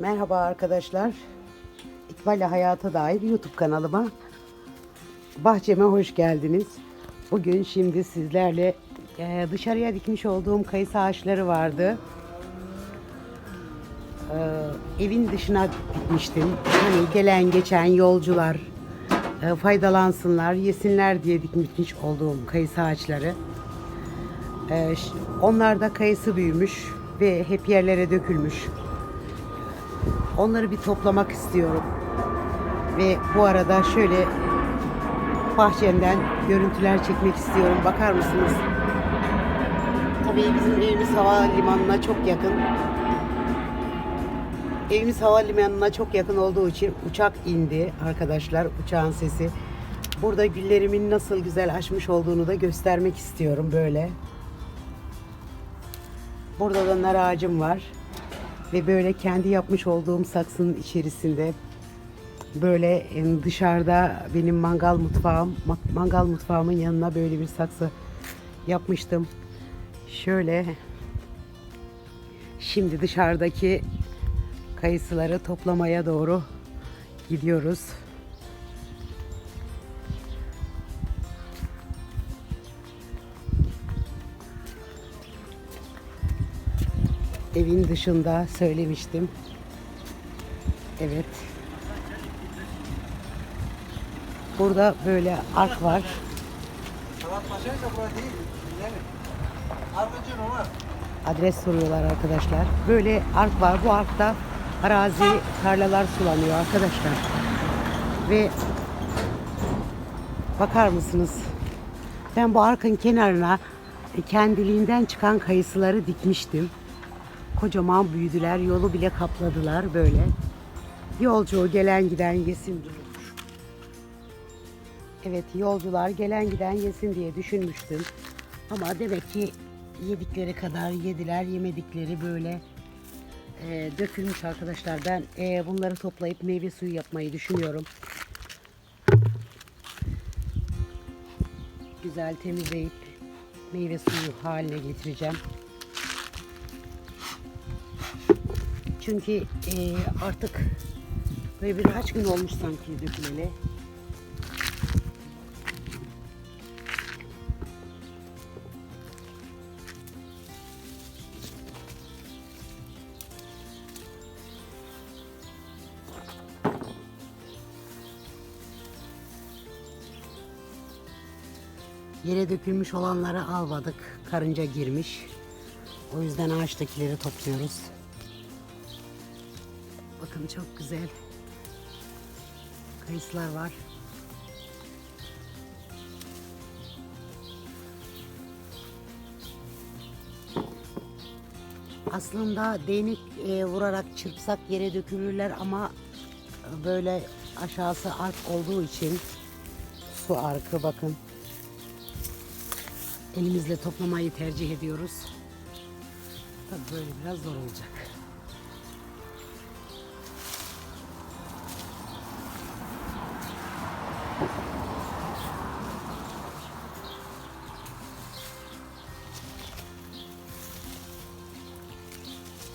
Merhaba arkadaşlar. İkbal'le Hayata Dair YouTube kanalıma, bahçeme hoş geldiniz. Bugün şimdi sizlerle e, dışarıya dikmiş olduğum kayısı ağaçları vardı. E, evin dışına dikmiştim. Hani gelen geçen yolcular e, faydalansınlar, yesinler diye dikmiş olduğum kayısı ağaçları. Onlar da kayısı büyümüş ve hep yerlere dökülmüş. Onları bir toplamak istiyorum. Ve bu arada şöyle bahçemden görüntüler çekmek istiyorum. Bakar mısınız? Tabii bizim evimiz havalimanına çok yakın. Evimiz havalimanına çok yakın olduğu için uçak indi arkadaşlar. Uçağın sesi. Burada güllerimin nasıl güzel açmış olduğunu da göstermek istiyorum böyle. Burada da nar ağacım var. Ve böyle kendi yapmış olduğum saksının içerisinde böyle dışarıda benim mangal mutfağım, ma- mangal mutfağımın yanına böyle bir saksı yapmıştım. Şöyle şimdi dışarıdaki kayısıları toplamaya doğru gidiyoruz. Evin dışında söylemiştim. Evet. Burada böyle ark var. Adres soruyorlar arkadaşlar. Böyle ark var. Bu arkta arazi, tarlalar sulanıyor arkadaşlar. Ve bakar mısınız? Ben bu arkın kenarına kendiliğinden çıkan kayısıları dikmiştim. Kocaman büyüdüler. Yolu bile kapladılar böyle. Yolcu gelen giden yesin diye. Evet yolcular gelen giden yesin diye düşünmüştüm. Ama demek ki yedikleri kadar yediler, yemedikleri böyle e, dökülmüş arkadaşlar. Ben e, bunları toplayıp meyve suyu yapmayı düşünüyorum. Güzel temizleyip meyve suyu haline getireceğim. Çünkü e, artık böyle birkaç gün olmuş sanki döküleli. Yere dökülmüş olanları almadık. Karınca girmiş. O yüzden ağaçtakileri topluyoruz. Bakın çok güzel. Kayısılar var. Aslında değnek e, vurarak çırpsak yere dökülürler ama böyle aşağısı ark olduğu için su arkı bakın. Elimizle toplamayı tercih ediyoruz. Tabii böyle biraz zor olacak.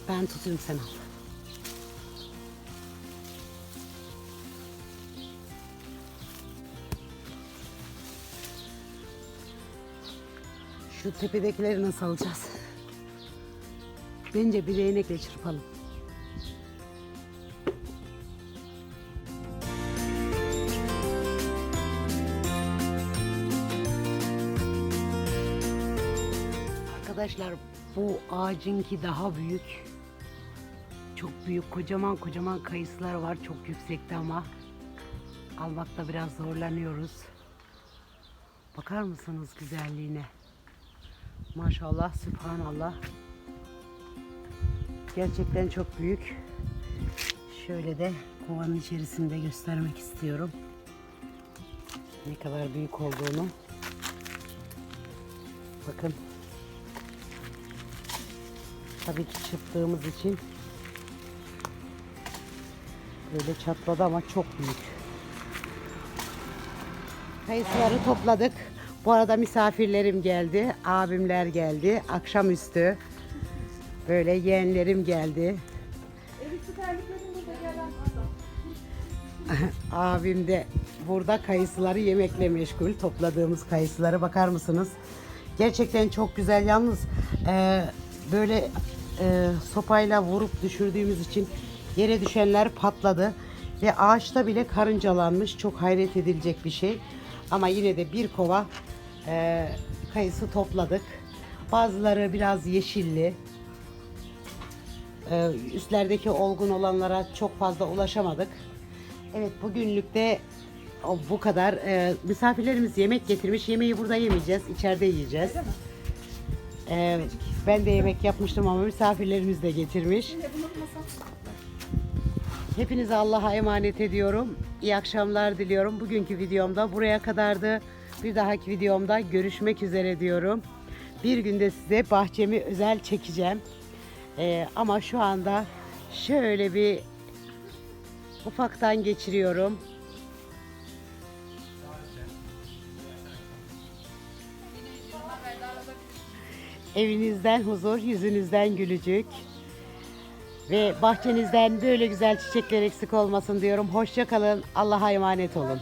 Ben tutayım sen al. Şu tepedekileri nasıl alacağız? Bence bir değnekle çırpalım. Arkadaşlar bu ağacınki daha büyük. Çok büyük kocaman kocaman kayısılar var çok yüksekte ama almakta biraz zorlanıyoruz. Bakar mısınız güzelliğine? Maşallah, sübhanallah. Gerçekten çok büyük. Şöyle de kovanın içerisinde göstermek istiyorum. Ne kadar büyük olduğunu. Bakın. Tabii ki çırptığımız için böyle çatladı ama çok büyük. Kayısıları topladık. Bu arada misafirlerim geldi. Abimler geldi. Akşamüstü. Böyle yeğenlerim geldi. Abim de burada kayısıları yemekle meşgul. Topladığımız kayısıları bakar mısınız? Gerçekten çok güzel. Yalnız e, böyle e, sopayla vurup düşürdüğümüz için yere düşenler patladı. Ve ağaçta bile karıncalanmış. Çok hayret edilecek bir şey. Ama yine de bir kova e, kayısı topladık. Bazıları biraz yeşilli. E, üstlerdeki olgun olanlara çok fazla ulaşamadık. Evet bugünlük de o- bu kadar. Ee, misafirlerimiz yemek getirmiş. Yemeği burada yemeyeceğiz. içeride yiyeceğiz. Ee, ben de yemek yapmıştım ama misafirlerimiz de getirmiş. Hepinize Allah'a emanet ediyorum. İyi akşamlar diliyorum. Bugünkü videomda buraya kadardı. Bir dahaki videomda görüşmek üzere diyorum. Bir günde size bahçemi özel çekeceğim. Ee, ama şu anda şöyle bir ufaktan geçiriyorum. Evinizden huzur, yüzünüzden gülücük. Ve bahçenizden böyle güzel çiçekler eksik olmasın diyorum. Hoşça kalın. Allah'a emanet olun.